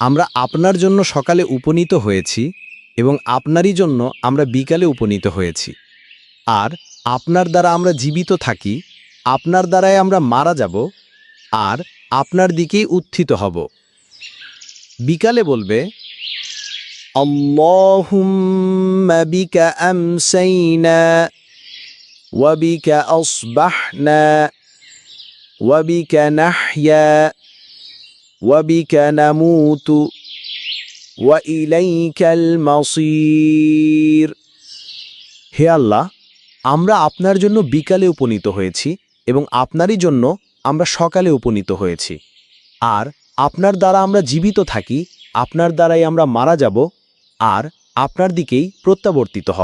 আমরা আপনার জন্য সকালে উপনীত হয়েছি এবং আপনারই জন্য আমরা বিকালে উপনীত হয়েছি। আর আপনার দ্বারা আমরা জীবিত থাকি, আপনার দ্বারাই আমরা মারা যাব, আর আপনার দিকেই উত্থিত হব। বিকালে বলবে আসবাহনা ওয়া বিকা নাহইয়া وبك نموت وإليك المصير হে আল্লাহ আমরা আপনার জন্য বিকালে উপনীত হয়েছি এবং আপনারই জন্য আমরা সকালে উপনীত হয়েছি আর আপনার দ্বারা আমরা জীবিত থাকি আপনার দ্বারাই আমরা মারা যাব আর আপনার দিকেই প্রত্যাবর্তিত হব